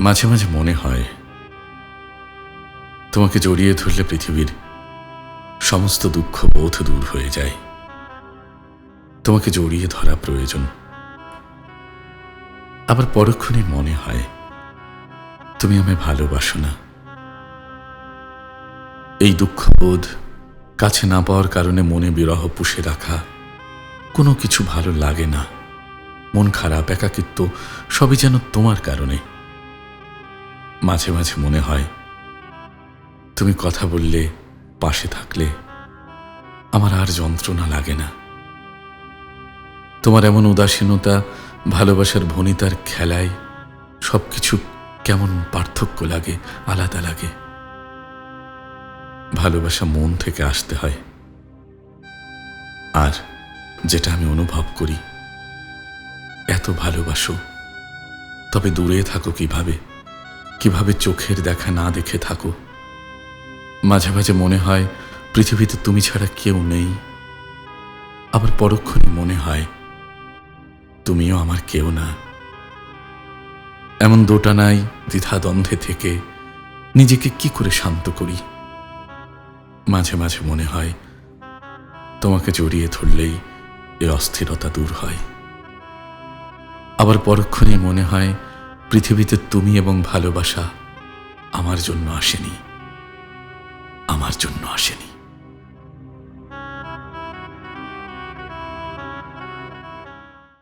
মাঝে মাঝে মনে হয়, তোমাকে জড়িয়ে ধরলে পৃথিবীর সমস্ত দুঃখ বোধ দূর হয়ে যায়। তোমাকে জড়িয়ে ধরা প্রয়োজন। আবার পরক্ষণে মনে হয়, তুমি আমায় ভালোবাসো না। এই দুঃখবোধ কাছে না পাওয়ার কারণে মনে বিরহ পুষে রাখা কোনো কিছু ভালো লাগে না। মন খারাপ, একাকিত্ব, সবই যেন তোমার কারণে। মাঝে মাঝে মনে হয়, তুমি কথা বললে, পাশে থাকলে আমার আর যন্ত্রণা লাগে না। তোমার এমন উদাসীনতা, ভালোবাসার ভনিতার খেলায় সবকিছু কেমন পার্থক্য লাগে, আলাদা লাগে। ভালোবাসা মন থেকে আসতে হয়। আর যেটা আমি অনুভব করি, এত ভালোবাসো, তবে দূরে থাকো কীভাবে? কীভাবে চোখের দেখা না দেখে থাকো? মাঝে মাঝে মনে হয় পৃথিবীতে তুমি ছাড়া কেউ নেই। আবার পরক্ষণে মনে হয় তুমিও আমার কেউ না। এমন দোটানায় দ্বিধাদ্বন্দ্বে থেকে নিজেকে কি করে শান্ত করি? মাঝে মাঝে মনে হয় তোমাকে জড়িয়ে ধরলেই এ অস্থিরতা দূর হয়। আবার পরক্ষণে মনে হয় পৃথিবীতে তুমি এবং ভালোবাসা আমার জন্য আসেনি। আমার জন্য আসেনি।